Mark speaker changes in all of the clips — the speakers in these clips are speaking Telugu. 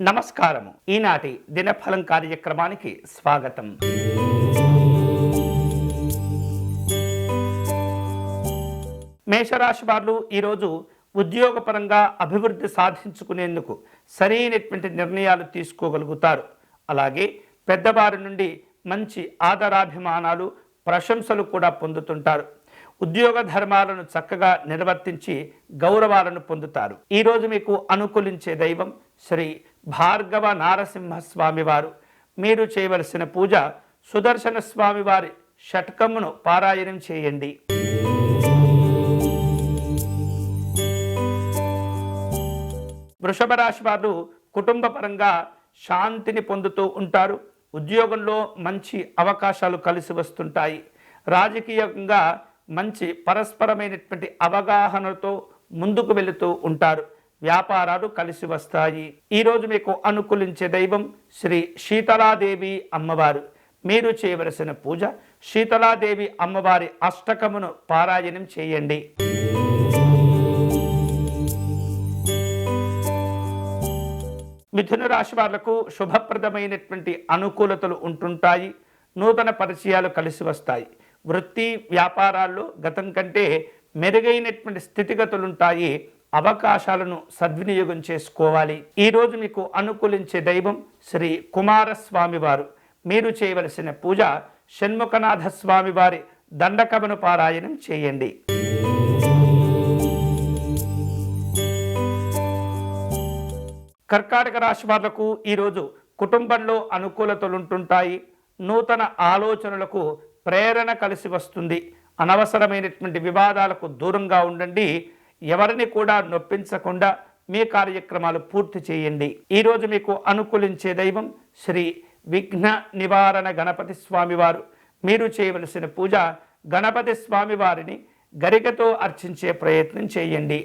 Speaker 1: నమస్కారము. ఈనాటి దినఫలం కార్యక్రమానికి స్వాగతం. మేషరాశి వారు ఈరోజు ఉద్యోగపరంగా అభివృద్ధి సాధించుకునేందుకు సరైనటువంటి నిర్ణయాలు తీసుకోగలుగుతారు. అలాగే పెద్దవారి నుండి మంచి ఆదరాభిమానాలు ప్రశంసలు కూడా పొందుతుంటారు. ఉద్యోగ ధర్మాలను చక్కగా నిర్వర్తించి గౌరవాలను పొందుతారు. ఈరోజు మీకు అనుకూలించే దైవం శ్రీ భార్గవ నారసింహ స్వామివారు మీరు చేయవలసిన పూజ సుదర్శన స్వామివారి షట్కమును పారాయణం చేయండి. వృషభ రాశి వారు కుటుంబ పరంగా శాంతిని పొందుతూ ఉంటారు. ఉద్యోగంలో మంచి అవకాశాలు కలిసి వస్తుంటాయి. రాజకీయంగా మంచి పరస్పరమైనటువంటి అవగాహనతో ముందుకు వెళుతూ ఉంటారు. వ్యాపారాలు కలిసి వస్తాయి. ఈరోజు మీకు అనుకూలించే దైవం శ్రీ శీతలాదేవి అమ్మవారు. మీరు చేయవలసిన పూజ శీతలాదేవి అమ్మవారి అష్టకమును పారాయణం చేయండి. మిథున రాశి వాళ్ళకు శుభప్రదమైనటువంటి అనుకూలతలు ఉంటుంటాయి. నూతన పరిచయాలు కలిసి వస్తాయి. వృత్తి వ్యాపారాల్లో గతం కంటే మెరుగైనటువంటి స్థితిగతులుంటాయి. అవకాశాలను సద్వినియోగం చేసుకోవాలి. ఈరోజు మీకు అనుకూలించే దైవం శ్రీ కుమారస్వామి వారు. మీరు చేయవలసిన పూజ షణ్ముఖనాథ స్వామి వారి దండకమను పారాయణం చేయండి. కర్కాటక రాశి వాళ్ళకు ఈరోజు కుటుంబంలో అనుకూలతలు ఉంటుంటాయి నూతన ఆలోచనలకు ప్రేరణ కలిసి వస్తుంది. అనవసరమైనటువంటి వివాదాలకు దూరంగా ఉండండి. ఎవరిని కూడా నొప్పించకుండా మీ కార్యక్రమాలు పూర్తి చేయండి. ఈరోజు మీకు అనుకూలించే దైవం శ్రీ విఘ్న నివారణ గణపతి స్వామివారు. మీరు చేయవలసిన పూజ గణపతి స్వామివారిని గరికతో అర్చించే ప్రయత్నం చేయండి.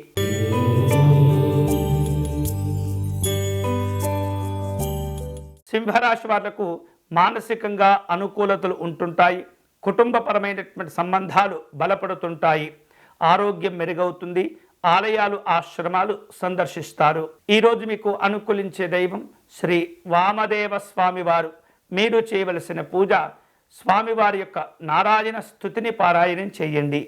Speaker 1: సింహరాశి వాళ్ళకు మానసికంగా అనుకూలతలు ఉంటుంటాయి. కుటుంబపరమైనటువంటి సంబంధాలు బలపడుతుంటాయి. ఆరోగ్యం మెరుగవుతుంది ఆలయాలు ఆశ్రమాలు సందర్శిస్తారు. ఈరోజు మీకు అనుకూలించే దైవం శ్రీ వామదేవ స్వామివారు. మీరు చేయవలసిన పూజ స్వామివారి యొక్క నారాయణ స్థుతిని పారాయణం చేయండి.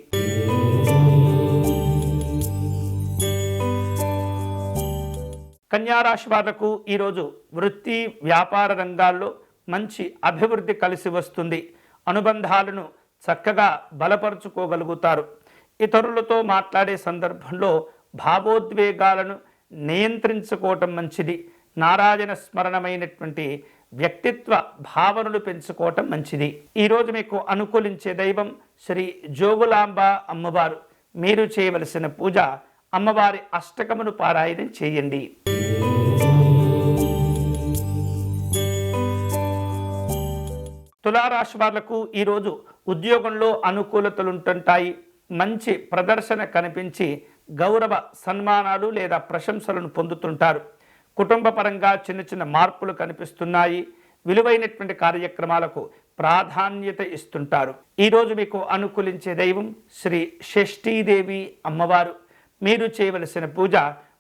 Speaker 1: కన్యారాశి వాళ్ళకు ఈరోజు వృత్తి వ్యాపార రంగాల్లో మంచి అభివృద్ధి కలిసి వస్తుంది. అనుబంధాలను చక్కగా బలపరుచుకోగలుగుతారు. ఇతరులతో మాట్లాడే సందర్భంలో భావోద్వేగాలను నియంత్రించుకోవటం మంచిది. నారాయణ స్మరణమైనటువంటి వ్యక్తిత్వ భావనలు పెంచుకోవటం మంచిది. ఈరోజు మీకు అనుకూలించే దైవం శ్రీ జోగులాంబ అమ్మవారు. మీరు చేయవలసిన పూజ అమ్మవారి అష్టకమును పారాయణం చేయండి. తులారాశి వాళ్ళకు ఈరోజు ఉద్యోగంలో అనుకూలతలు ఉంటుంటాయి మంచి ప్రదర్శన కనిపించి గౌరవ సన్మానాలు లేదా ప్రశంసలను పొందుతుంటారు. కుటుంబ పరంగా చిన్న చిన్న మార్పులు కనిపిస్తున్నాయి. విలువైనటువంటి కార్యక్రమాలకు ప్రాధాన్యత ఇస్తుంటారు. ఈరోజు మీకు అనుకూలించే దైవం శ్రీ షష్ఠీదేవి అమ్మవారు. మీరు చేయవలసిన పూజ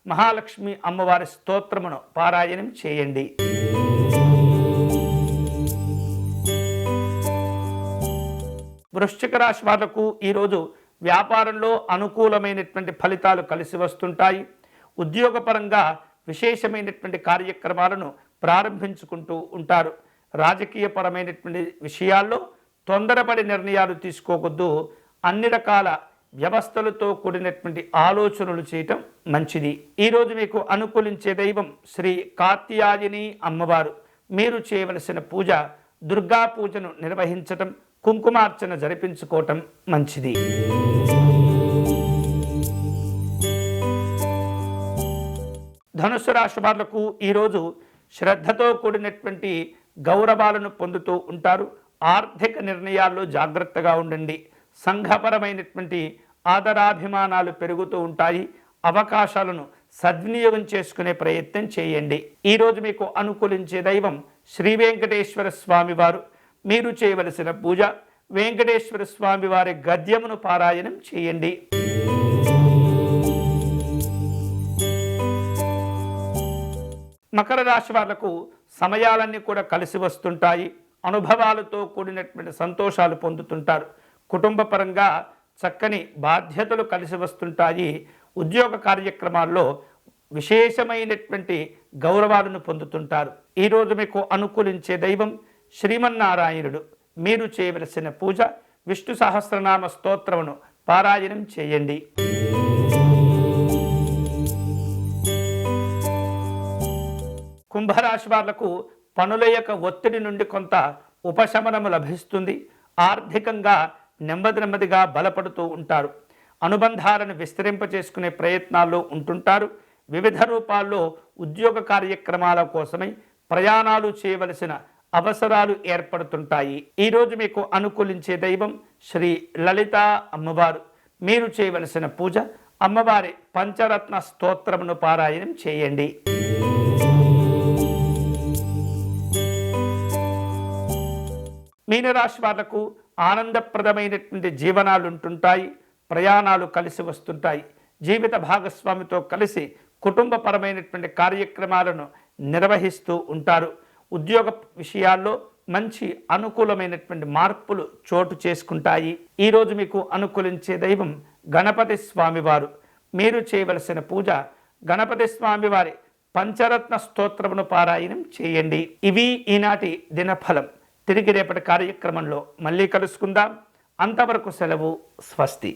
Speaker 1: మహాలక్ష్మి అమ్మవారి స్తోత్రమును పారాయణం చేయండి. వృశ్చిక రాశి వాళ్ళకు ఈరోజు వ్యాపారంలో అనుకూలమైనటువంటి ఫలితాలు కలిసి వస్తుంటాయి. ఉద్యోగపరంగా విశేషమైనటువంటి కార్యక్రమాలను ప్రారంభించుకుంటూ ఉంటారు. రాజకీయపరమైనటువంటి విషయాల్లో తొందరపడి నిర్ణయాలు తీసుకోవద్దు. అన్ని రకాల వ్యవస్థలతో కూడినటువంటి ఆలోచనలు చేయటం మంచిది. ఈరోజు మీకు అనుకూలించే దైవం శ్రీ కాత్యాయని అమ్మవారు. మీరు చేయవలసిన పూజ దుర్గా పూజను నిర్వహించటం కుంకుమార్చన జరిపించుకోవటం మంచిది. ధనుసు రాశి వాళ్ళకు ఈరోజు శ్రద్ధతో కూడినటువంటి గౌరవాలను పొందుతూ ఉంటారు. ఆర్థిక నిర్ణయాల్లో జాగ్రత్తగా ఉండండి. సంఘపరమైనటువంటి ఆదరాభిమానాలు పెరుగుతూ ఉంటాయి. అవకాశాలను సద్వినియోగం చేసుకునే ప్రయత్నం చేయండి. ఈరోజు మీకు అనుకూలించే దైవం శ్రీ వెంకటేశ్వర స్వామివారు. మీరు చేయవలసిన పూజ వెంకటేశ్వర స్వామి వారి గద్యమును పారాయణం చేయండి. మకర రాశి వాళ్ళకు సమయాలన్నీ కూడా కలిసి వస్తుంటాయి. అనుభవాలతో కూడినటువంటి సంతోషాలు పొందుతుంటారు. కుటుంబ పరంగా చక్కని బాధ్యతలు కలిసి వస్తుంటాయి. ఉద్యోగ కార్యక్రమాల్లో విశేషమైనటువంటి గౌరవాలను పొందుతుంటారు. ఈరోజు మీకు అనుకూలించే దైవం శ్రీమన్నారాయణుడు మీరు చేయవలసిన పూజ విష్ణు సహస్రనామ స్తోత్రమును పారాయణం చేయండి. కుంభరాశి వాళ్ళకు పనుల యొక్క ఒత్తిడి నుండి కొంత ఉపశమనము లభిస్తుంది. ఆర్థికంగా నెమ్మది నెమ్మదిగా బలపడుతూ ఉంటారు. అనుబంధాలను విస్తరింపచేసుకునే ప్రయత్నాల్లో ఉంటుంటారు. వివిధ రూపాల్లో ఉద్యోగ కార్యక్రమాల కోసమై ప్రయాణాలు చేయవలసిన అవసరాలు ఏర్పడుతుంటాయి. ఈరోజు మీకు అనుకూలించే దైవం శ్రీ లలిత అమ్మవారు. మీరు చేయవలసిన పూజ అమ్మవారి పంచరత్న స్తోత్రమును పారాయణం చేయండి. మీనరాశి వాళ్ళకు ఆనందప్రదమైనటువంటి జీవనాలు ఉంటుంటాయి. ప్రయాణాలు కలిసి వస్తుంటాయి. జీవిత భాగస్వామితో కలిసి కుటుంబపరమైనటువంటి కార్యక్రమాలను నిర్వహిస్తూ ఉంటారు. ఉద్యోగ విషయాల్లో మంచి అనుకూలమైనటువంటి మార్పులు చోటు చేసుకుంటాయి. ఈరోజు మీకు అనుకూలించే దైవం గణపతి స్వామివారు. మీరు చేయవలసిన పూజ గణపతి స్వామివారి పంచరత్న స్తోత్రమును పారాయణం చేయండి. ఇవి ఈనాటి దినఫలం. తిరిగి రేపటి కార్యక్రమంలో మళ్ళీ కలుసుకుందాం. అంతవరకు సెలవు. స్వస్తి.